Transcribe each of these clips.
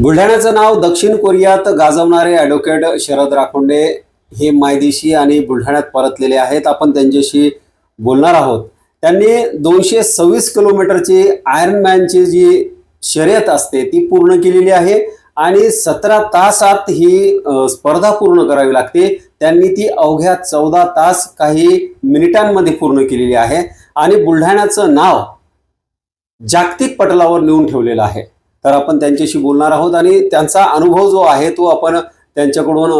बुलढाण्याचं नाव दक्षिण कोरियात गाजवणारे ॲडव्होकेट शरद राखोंडे हे मायदेशी आणि बुलढाण्यात परतलेले आहेत. आपण त्यांच्याशी बोलणार आहोत. त्यांनी दोनशे सव्वीस किलोमीटरची आयर्नमॅनची जी शर्यत असते ती पूर्ण केलेली आहे आणि सतरा तासात ही स्पर्धा पूर्ण करावी लागते. त्यांनी ती अवघ्या चौदा तास काही मिनिटांमध्ये पूर्ण केलेली आहे आणि बुलढाण्याचं नाव जागतिक पटलावर नेऊन ठेवलेलं आहे. तर आपण त्यांच्याशी बोलणार आहोत आणि त्यांचा अनुभव जो आहे तो आपण त्यांच्याकडून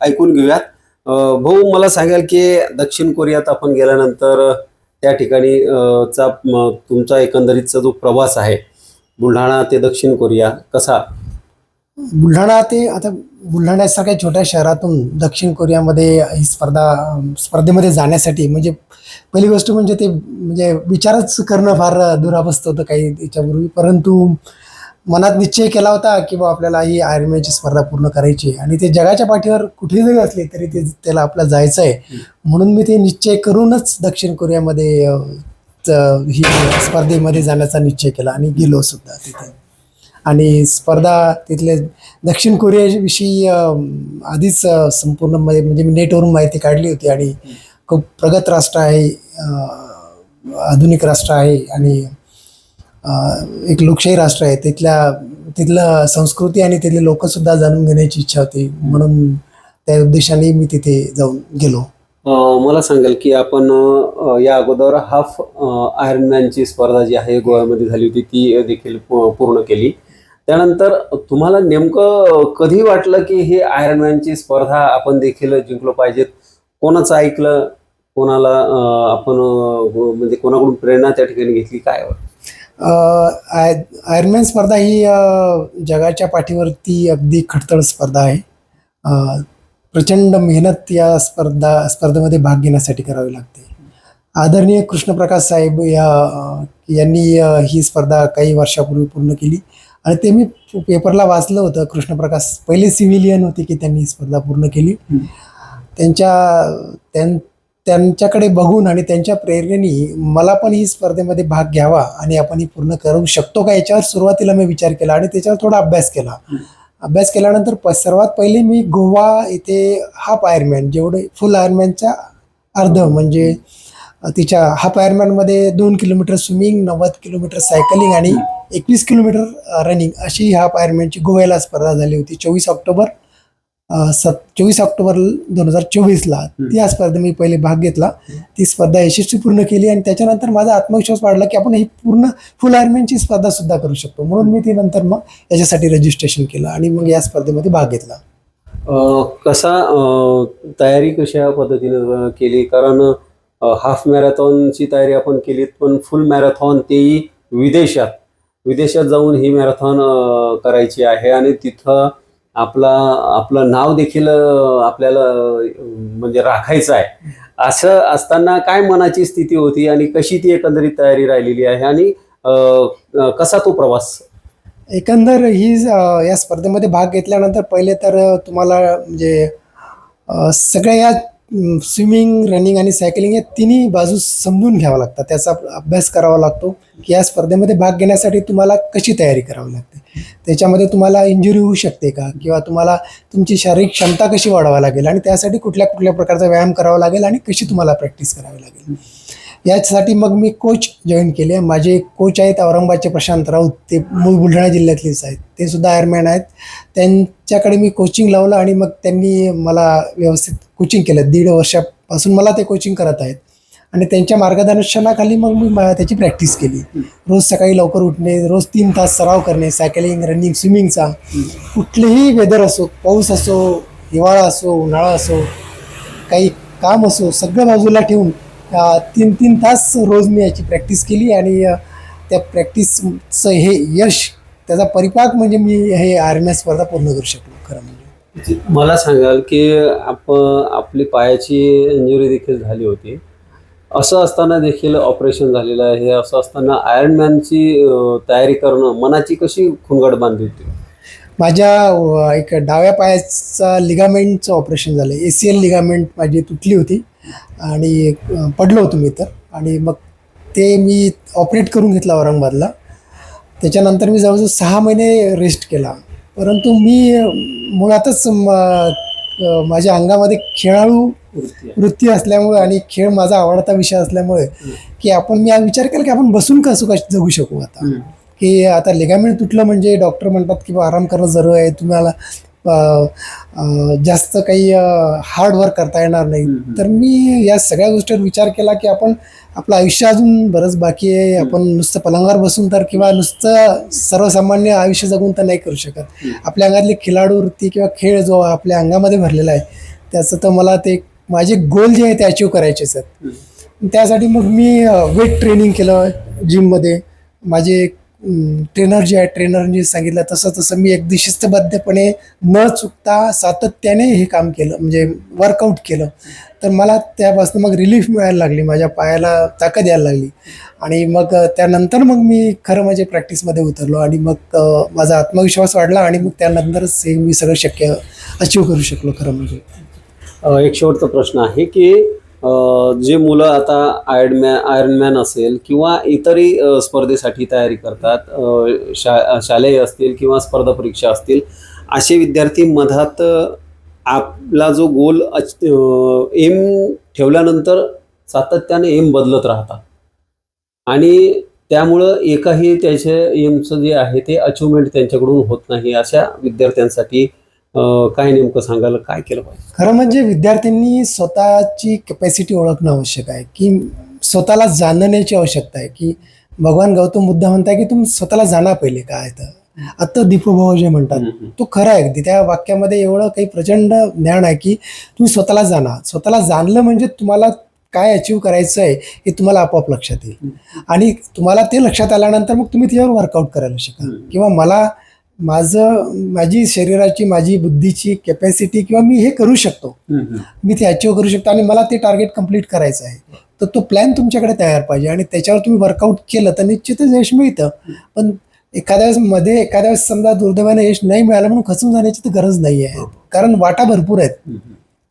ऐकून घेऊयात. भाऊ मला सांगाल की दक्षिण कोरियात आपण गेल्यानंतर त्या ठिकाणी चा तुमचा एकंदरीतचा जो प्रवास आहे बुलढाणा ते दक्षिण कोरिया कसा बुलढाणा ते आता बुलढाण्यासारख्या छोट्या शहरातून दक्षिण कोरियामध्ये ही स्पर्धा स्पर्धेमध्ये जाण्यासाठी म्हणजे पहिली गोष्ट म्हणजे ते म्हणजे विचारच करणं फार दुरावस्थ होतं काही याच्यापूर्वी परंतु मनात निश्चय केला होता की बा आपल्याला ही आर्मीची स्पर्धा पूर्ण करायची आहे. आणि ते जगाच्या पाठीवर कुठेही जरी असले तरी ते त्याला आपलं जायचं आहे. म्हणून मी ते निश्चय करूनच दक्षिण कोरियामध्ये च- ही स्पर्धेमध्ये जाण्याचा निश्चय केला आणि गेलो सुद्धा तिथे. आणि स्पर्धा तिथले दक्षिण कोरियाविषयी आधीच संपूर्ण म्हणजे मी नेटवरून माहिती काढली होती आणि खूप प्रगत राष्ट्र आहे आधुनिक राष्ट्र आहे आणि एक लोकशाही राष्ट्र आहे. तिथल्या तिथलं संस्कृती आणि तिथले लोकसुद्धा जाणून घेण्याची इच्छा होती. म्हणून त्या उद्देशाने मी तिथे जाऊन गेलो. मला सांगाल की आपण या अगोदर हाफ आयर्नमॅनची स्पर्धा जी आहे गोव्यामध्ये झाली होती ती देखील पूर्ण केली. त्यानंतर तुम्हाला नेमकं कधी वाटलं की हे आयरनमॅनची स्पर्धा आपण देखील जिंकलो पाहिजेत? कोणाचं ऐकलं? कोणाला आपण हो, म्हणजे कोणाकडून प्रेरणा त्या ठिकाणी घेतली? काय आय आयर्नमॅन स्पर्धा ही जगाच्या पाठीवरती अगदी खडतळ स्पर्धा आहे. प्रचंड मेहनत या स्पर्धा स्पर्धेमध्ये भाग घेण्यासाठी करावी लागते. आदरणीय कृष्णप्रकाश साहेब या यांनी ही स्पर्धा काही वर्षापूर्वी पूर्ण केली. आणि ते मी पेपरला वाचलं होतं कृष्णप्रकाश. पहिले सिव्हिलियन होते की त्यांनी स्पर्धा पूर्ण केली. त्यांच्या त्यां त्यांच्याकडे बघून आणि त्यांच्या प्रेरणेने मला पण ही स्पर्धेमध्ये भाग घ्यावा आणि आपण ही पूर्ण करू शकतो का याच्यावर सुरुवातीला मी विचार केला आणि त्याच्यावर थोडा अभ्यास केला. अभ्यास केल्यानंतर प सर्वात पहिले मी गोवा इथे हाफ आयरमॅन जेवढे फुल आयरमॅनच्या अर्ध म्हणजे तिच्या हाफ आयरमॅनमध्ये दोन किलोमीटर स्विमिंग नव्वद किलोमीटर सायकलिंग आणि एकवीस किलोमीटर रनिंग अशी हाफ आयरमॅनची गोव्याला स्पर्धा झाली होती. चोवीस ऑक्टोबर सत चोवीस ऑक्टोबर दोन हजार चोवीसला त्या स्पर्धेत मी पहिले भाग घेतला. ती स्पर्धा यशस्वी पूर्ण केली आणि त्याच्यानंतर माझा आत्मविश्वास वाढला की आपण ही पूर्ण फुल आयरमॅनची स्पर्धा सुद्धा करू शकतो. म्हणून मी ती नंतर मग याच्यासाठी रजिस्ट्रेशन केलं आणि मग या स्पर्धेमध्ये भाग घेतला. कसा तयारी कशा पद्धतीने केली? कारण हाफ मॅरेथॉनची तयारी आपण केलीत पण फुल मॅरेथॉन तेही विदेशात. विदेशात जाऊन ही मॅरेथॉन करायची आहे आणि तिथं आपला आपलं नाव देखील आपल्याला म्हणजे राखायचं आहे. असं असताना काय मनाची स्थिती होती आणि कशी ती एकंदरीत तयारी राहिलेली आहे आणि कसा तो प्रवास? एकंदर ही या स्पर्धेमध्ये भाग घेतल्यानंतर पहिले तर तुम्हाला म्हणजे सगळ्या या स्विमिंग रनिंग आणि सायकलिंग या तिन्ही बाजू समजून घ्यावा लागतात. त्याचा अभ्यास करावा लागतो की या स्पर्धेमध्ये भाग घेण्यासाठी तुम्हाला कशी तयारी करावी लागते? त्याच्यामध्ये तुम्हाला इंजुरी होऊ शकते का? किंवा तुम्हाला तुमची शारीरिक क्षमता कशी वाढवावी लागेल? आणि त्यासाठी कुठल्या कुठल्या प्रकारचा व्यायाम करावा लागेल? आणि कशी तुम्हाला प्रॅक्टिस करावी लागेल? याचसाठी मग मी कोच जॉईन केले. माझे कोच आहेत औरंगाबादचे प्रशांत राऊत. ते मूळ बुलढाणा जिल्ह्यातलेच आहेत. ते सुद्धा आयरमॅन आहेत. त्यांच्याकडे मी कोचिंग लावलं आणि मग त्यांनी मला व्यवस्थित कोचिंग केलं. दीड वर्षापासून मला ते कोचिंग करत आहेत. आणि त्यांच्या मार्गदर्शनाखाली मग मी त्याची प्रॅक्टिस केली. रोज सकाळी लवकर उठणे रोज तीन तास सराव करणे सायकलिंग रनिंग स्विमिंगचा कुठलेही वेदर असो पाऊस असो हिवाळा असो उन्हाळा असो काही काम असो सगळं बाजूला ठेवून तीन तीन तास रोज मी याची प्रॅक्टिस केली आणि त्या प्रॅक्टिसचं हे यश त्याचा परिपाक म्हणजे मी हे आर्मी स्पर्धा पूर्ण करू शकलो खरं म्हणजे. मला सांगाल की आप आपली पायाची इंजुरी देखील झाली होती. असं असताना देखील ऑपरेशन झालेलं आहे. असं असताना आयर्नमॅनची तयारी करणं मनाची कशी खुंगड बांधली होती? माझ्या एक डाव्या पायाचा लिगामेंटचं ऑपरेशन झालं. ए सी एल लिगामेंट माझी तुटली होती. आणि पडलो होतो मी तर. आणि मग ते मी ऑपरेट करून घेतलं औरंगाबादला. त्याच्यानंतर मी जवळजवळ सहा महिने रेस्ट केला. परंतु मी मुळातच माझ्या अंगामध्ये खेळाडू वृत्ती असल्यामुळे आणि खेळ माझा आवडता विषय असल्यामुळे की आपण मी विचार केला की आपण बसून कसं कसं जगू शकू आता? की आता लिगामेंट तुटलं म्हणजे डॉक्टर म्हणतात की आराम करणं जरूर आहे तुम्हाला जास्त काही हार्ड वर्क करता येणार नाही. तर मी या सगळ्या गोष्टीवर विचार केला की आपण आपलं आयुष्य अजून बरंच बाकी आहे. आपण नुसतं पलंगावर बसून तर किंवा नुसतं सर्वसामान्य आयुष्य जगून तर नाही करू शकत. आपल्या अंगातली खिलाडू वृत्ती किंवा खेळ जो आपल्या अंगामध्ये भरलेला आहे त्याचं तर मला ते माझे गोल जे आहे ते अचीव करायचेच आहेत. त्यासाठी मग मी वेट ट्रेनिंग केलं जिममध्ये माझे ट्रेनर जे आहे ट्रेनरने सांगितलं तसं तसं मी अगदी शिस्तबद्धपणे न चुकता सातत्याने हे काम केलं म्हणजे वर्कआउट केलं. तर मला त्यापासून मग रिलीफ मिळायला लागली माझ्या पायाला ताकद यायला लागली. आणि मग त्यानंतर मग मी खरं म्हणजे प्रॅक्टिसमध्ये उतरलो आणि मग माझा आत्मविश्वास वाढला आणि मग त्यानंतरच हे मी सगळं शक्य अचीव करू शकलो खरं म्हणजे. एक शेवटचा प्रश्न आहे की जे मुलं आता आयर्नमॅन आयर्नमॅन असेल किंवा इतरही स्पर्धेसाठी तयारी करतात शा शालेय असतील किंवा स्पर्धा परीक्षा असतील असे विद्यार्थी मधात आपला जो गोल एम ठेवल्यानंतर सातत्याने एम बदलत राहतात. आणि त्यामुळं एकाही त्याचे एमचं जे आहे ते अचिव्हमेंट त्यांच्याकडून होत नाही अशा विद्यार्थ्यांसाठी काय नेमकं सांगायला काय केलं पाहिजे? खरं म्हणजे विद्यार्थ्यांनी स्वतःची कॅपॅसिटी ओळखणं आवश्यक आहे की स्वतःला जाणण्याची आवश्यकता आहे की भगवान गौतम बुद्ध म्हणताय की तुम्ही स्वतःला जाणा पहिले काय तर. आता दीपभाव जे म्हणतात. तो खरा आहे अगदी. त्या वाक्यामध्ये एवढं काही प्रचंड ज्ञान आहे की तुम्ही स्वतःला जाणा. स्वतःला जाणलं म्हणजे तुम्हाला काय अचीव करायचं आहे हे तुम्हाला आपोआप लक्षात येईल. आणि तुम्हाला ते लक्षात आल्यानंतर मग तुम्ही त्याच्यावर वर्कआउट करायला शिकाल हम्म. किंवा मला माझं माझी शरीराची माझी बुद्धीची कॅपॅसिटी किंवा मी हे करू शकतो. मी ते अचीव करू शकतो आणि मला ते टार्गेट कंप्लीट करायचं आहे. तर तो प्लॅन तुमच्याकडे तयार पाहिजे आणि त्याच्यावर तुम्ही वर्कआउट केलं तर निश्चितच यश मिळतं. पण एखाद्या वेळेस मध्ये एखाद्या वेळेस समजा दुर्दैवाने यश नाही मिळालं म्हणून खचून जाण्याची तर गरज नाही आहे. कारण वाटा भरपूर आहेत.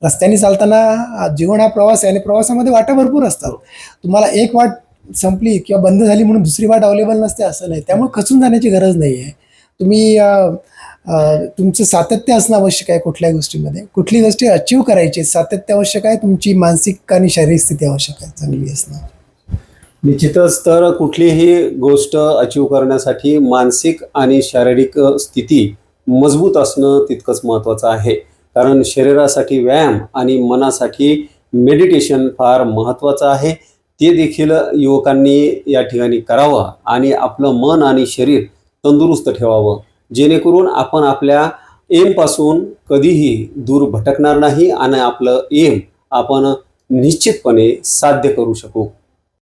रस्त्याने चालताना जीवन हा प्रवास आहे आणि प्रवासामध्ये वाटा भरपूर असतात. तुम्हाला एक वाट संपली किंवा बंद झाली म्हणून दुसरी वाट अवेलेबल नसते असं नाही. त्यामुळे खचून जाण्याची गरज नाही आहे. तुम्ही तुमचं सातत्य असणं आवश्यक आहे कुठल्याही गोष्टीमध्ये. कुठली गोष्टी अचीव करायची सातत्य आवश्यक आहे तुमची मानसिक आणि शारीरिक स्थिती आवश्यक आहे चांगली असणं. निश्चितच तर कुठलीही गोष्ट अचीव करण्यासाठी मानसिक आणि शारीरिक स्थिती मजबूत असणं तितकंच महत्त्वाचं आहे. कारण शरीरासाठी व्यायाम आणि मनासाठी मेडिटेशन फार महत्त्वाचं आहे. ते देखील युवकांनी या ठिकाणी करावं आणि आपलं मन आणि शरीर तंदुरुस्त ठेवावं. जेणेकरून आपण आपल्या एमपासून कधीही दूर भटकणार नाही आणि आपलं एम आपण निश्चितपणे साध्य करू शकू.